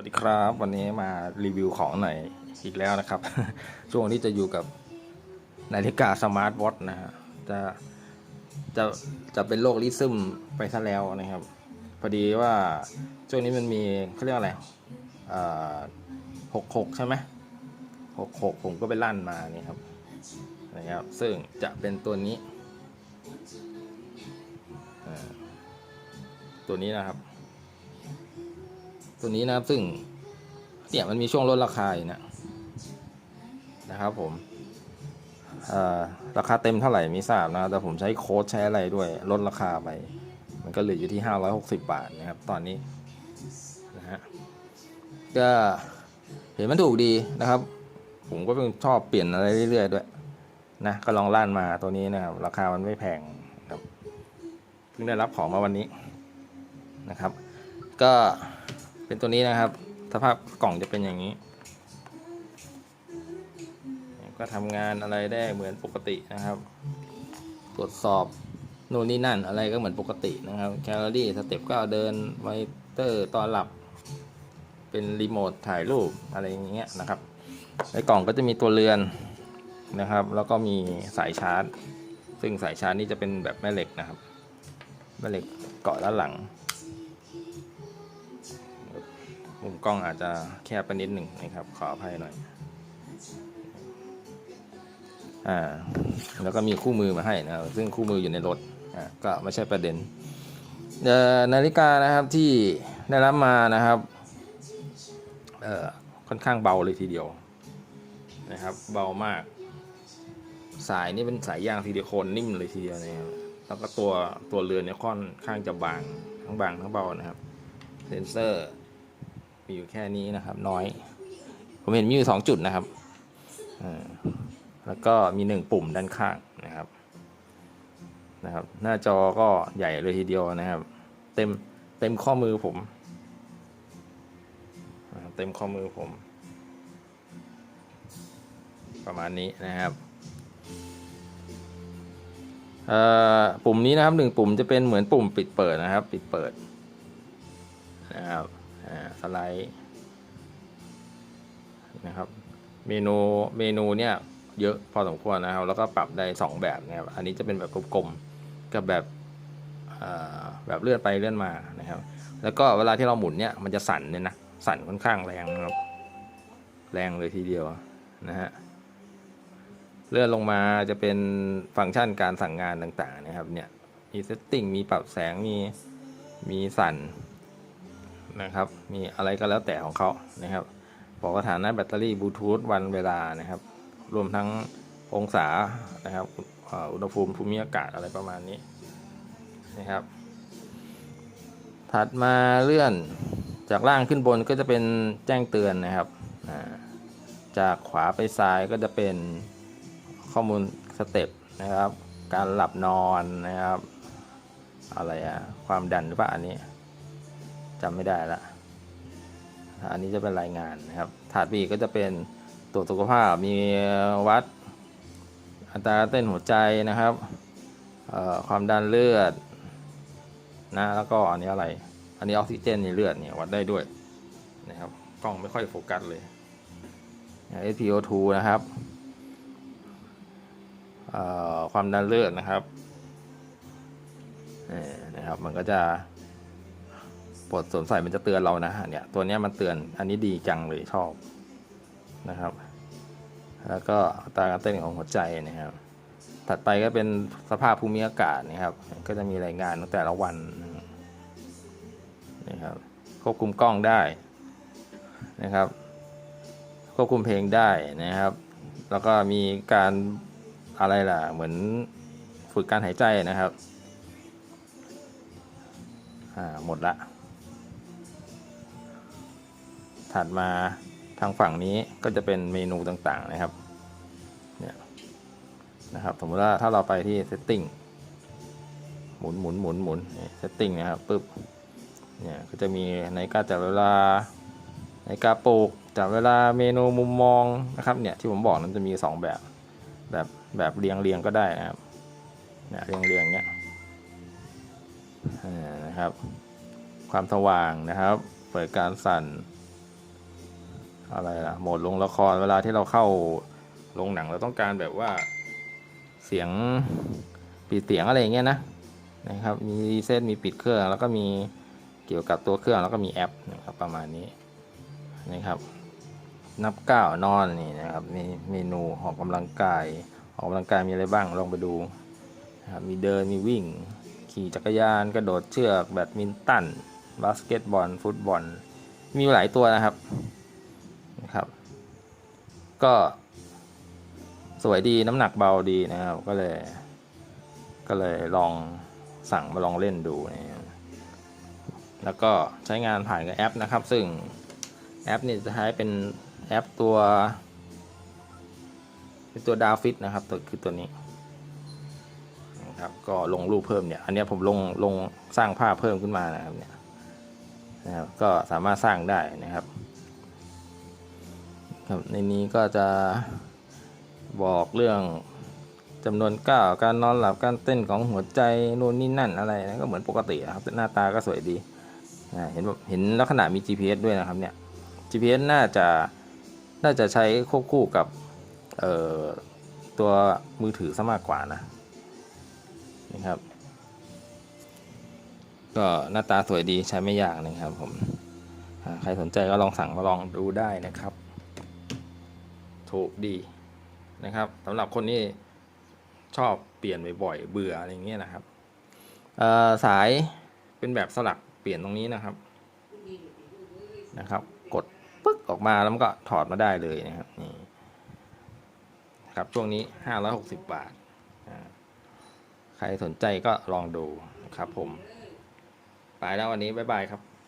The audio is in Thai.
วัสดีครับ วันนี้มารีวิวของหน่อยอีกแล้วนะครับ ช่วงนี้จะอยู่กับนาฬิกาสมาร์ทวอทนะฮะจะจะจะเป็นโลกลิซึมไปซะแล้วนะครับ พอดีว่าช่วงนี้มันมีเขาเรียกอะไรหกหกใช่ไหมหกหกผมก็ไปลั่นมานี่ครับนะครับ ซึ่งจะเป็นตัวนี้ ตัวนี้นะครับ ตัวนี้นะครับซึ่งเนี่ยมันมีช่วงลดราคาอยู่นะนะครับผมราคาเต็มเท่าไหร่ไม่ทราบนะ แต่ผมใช้โค้ดใช้อะไรด้วยลดราคาไป มันก็เหลืออยู่ที่ 560 บาทนะครับ ตอนนี้นะฮะก็เห็นมันถูกดีนะครับ ผมก็เป็นชอบเปลี่ยนอะไรเรื่อยๆด้วยนะก็ลองล่านมาตัวนี้นะครับ ราคามันไม่แพงครับเพิ่งได้รับของมาวันนี้นะครับ ก็ เป็นตัวนี้นะครับ สภาพกล่องจะเป็นอย่างนี้ ก็ทำงานอะไรได้เหมือนปกตินะครับ ตรวจสอบนู่นนี่นั่นอะไรก็เหมือนปกตินะครับแคลอรี่สเต็ปก็เดินไวเตอร์ตอนหลับ เป็นรีโมทถ่ายรูปอะไรอย่างเงี้ยนะครับในกล่องก็จะมีตัวเรือนนะครับ แล้วก็มีสายชาร์จ ซึ่งสายชาร์จนี่จะเป็นแบบแม่เหล็กนะครับ แม่เหล็กเกาะด้านหลัง มุมกล้องอาจจะแคบไปนิดหนึ่งนะครับ ขออภัยหน่อย อ่า แล้วก็มีคู่มือมาให้นะซึ่งคู่มืออยู่ในรถ อ่า ก็ไม่ใช่ประเด็นเอ่อนาฬิกานะครับที่ได้รับมานะครับ เอ่อ ค่อนข้างเบาเลยทีเดียว นะครับ เบามาก สายนี่เป็นสายยางซิลิโคนนิ่มเลยทีเดียวนะครับแล้วก็ตัวตัวเรือนเนี่ยค่อนข้างจะบาง ทั้งบางทั้งเบานะครับ เซนเซอร์ มีอยู่แค่นี้นะครับ น้อย ผมเห็นมีอยู่สองจุดนะครับแล้วก็มีหนึ่งปุ่มด้านข้างนะครับนะครับ หน้าจอก็ใหญ่เลยทีเดียวนะครับ เต็มเต็มข้อมือผมเต็มข้อมือผม ประมาณนี้นะครับปุ่มนี้นะครับหนึ่งปุ่มจะเป็นเหมือนปุ่มปิดเปิดนะครับ ปิดเปิดนะครับ สไลด์นะครับเมนูเมนูเนี่ยเยอะพอสมควรนะครับ แล้วก็ปรับได้ 2 แบบนะครับ อันนี้จะเป็นแบบกลมๆกับแบบอ่าแบบเลื่อนไปเลื่อนมานะครับ แล้วก็เวลาที่เราหมุนเนี่ยมันจะสั่นเนี่ยนะสั่นค่อนข้างแรงนะครับ แรงเลยทีเดียวนะฮะเลื่อนลงมาจะเป็นฟังก์ชันการสั่งงานต่างๆนะครับเนี่ยมีเซตติ้งมีปรับแสงมีมีสั่น นะครับ มีอะไรก็แล้วแต่ของเขานะครับ บอกสถานะแบตเตอรี่บลูทูธวันเวลานะครับ รวมทั้งองศานะครับอุณหภูมิภูมิอากาศอะไรประมาณนี้นะครับ ถัดมาเลื่อนจากล่างขึ้นบนก็จะเป็นแจ้งเตือนนะครับ จากขวาไปซ้ายก็จะเป็นข้อมูลสเต็ปนะครับ การหลับนอนนะครับ อะไรอะความดันหรือเปล่าอันนี้ จำไม่ได้ละอันนี้จะเป็นรายงานนะครับถาดบีก็จะเป็นตรวจสุขภาพมีวัดอัตราเต้นหัวใจนะครับความดันเลือดนะแล้วก็อันนี้อะไร อันนี้ออกซิเจนในเลือดเนี่ยวัดได้ด้วยนะครับกล้องไม่ค่อยโฟกัสเลย SpO2 นะครับความดันเลือดนะครับนี่นะครับ มันก็จะ ปวดสวมใส่มันจะเตือนเรานะเนี่ยตัวนี้มันเตือนอันนี้ดีจังเลยชอบนะครับ แล้วก็ตาการเต้นของหัวใจนะครับ ถัดไปก็เป็นสภาพภูมิอากาศนะครับ ก็จะมีรายงานตั้งแต่ละวันนะครับควบคุมกล้องได้นะครับ ควบคุมเพลงได้นะครับ แล้วก็มีการอะไรล่ะเหมือนฝึกการหายใจนะครับ อ่า หมดละ ถัดมาทางฝั่งนี้ก็จะเป็นเมนูต่างๆนะครับเนี่ยนะครับสมมติว่าถ้าเราไปที่ setting หมุนหมุนหมุนหมุนเซตติ้งนะครับปึ๊บเนี่ยก็จะมีในการจับเวลาในการปลูกจับเวลาเมนูมุมมองนะครับเนี่ยที่ผมบอกนั้นจะมี 2 แบบแบบแบบเรียงเรียงก็ได้นะครับเนี่ยเรียงเรียงเนี้ยนะครับ ความสว่างนะครับ เปิดการสั่น อะไรล่ะโหมดลงละครเวลาที่เราเข้าโรงหนังเราต้องการแบบว่าเสียงปิดเสียงอะไรอย่างเงี้ยนะนะครับมีรีเซ็ตมีปิดเครื่องแล้วก็มีเกี่ยวกับตัวเครื่องแล้วก็มีแอปนะครับประมาณนี้นะครับนับก้าวนอนนี่นะครับมีเมนูออกกำลังกายออกกำลังกายมีอะไรบ้างลองไปดูนะครับมีเดินมีวิ่ง ขี่จักรยานกระโดดเชือกแบดมินตันบาสเกตบอลฟุตบอล มีหลายตัวนะครับ นะครับ ก็สวยดีน้ำหนักเบาดีนะครับ ก็เลย ก็เลยลองสั่งมาลองเล่นดูนะแล้วก็ใช้งานผ่านกับแอปนะครับ ซึ่งแอปนี่จะใช้เป็นแอปตัว เป็นตัวดาวฟิตนะครับ ตัวคือตัวนี้นะครับ ก็ลงรูปเพิ่มเนี่ย อันนี้ผมลงลงสร้างภาพเพิ่มขึ้นมานะครับเนี่ยนะครับก็สามารถสร้างได้นะครับ ครับในนี้ก็จะบอกเรื่องจำนวนก้าวการนอนหลับการเต้นของหัวใจนู่นนี่นั่นอะไรนะก็เหมือนปกติครับหน้าตาก็สวยดีเห็นแบบเห็นลักษณะมี GPS ด้วยนะครับเนี่ย GPS น่าจะน่าจะใช้ควบคู่กับเอ่อตัวมือถือซะมากกว่านะนะครับ ก็หน้าตาสวยดีใช้ไม่ยากนะครับผมใครสนใจก็ลองสั่งมาลองดูได้นะครับ ถูกดีนะครับสำหรับคนที่ชอบเปลี่ยนบ่อยๆเบื่ออะไรอย่างเงี้ยนะครับสายเป็นแบบสลักเปลี่ยนตรงนี้นะครับนะครับ กดปึ๊กออกมาแล้วมันก็ถอดมาได้เลยนะครับนี่ครับช่วงนี้560บาทอ่าใครสนใจก็ลองดูนะครับผม ไปแล้ววันนี้ บ๊ายบายครับ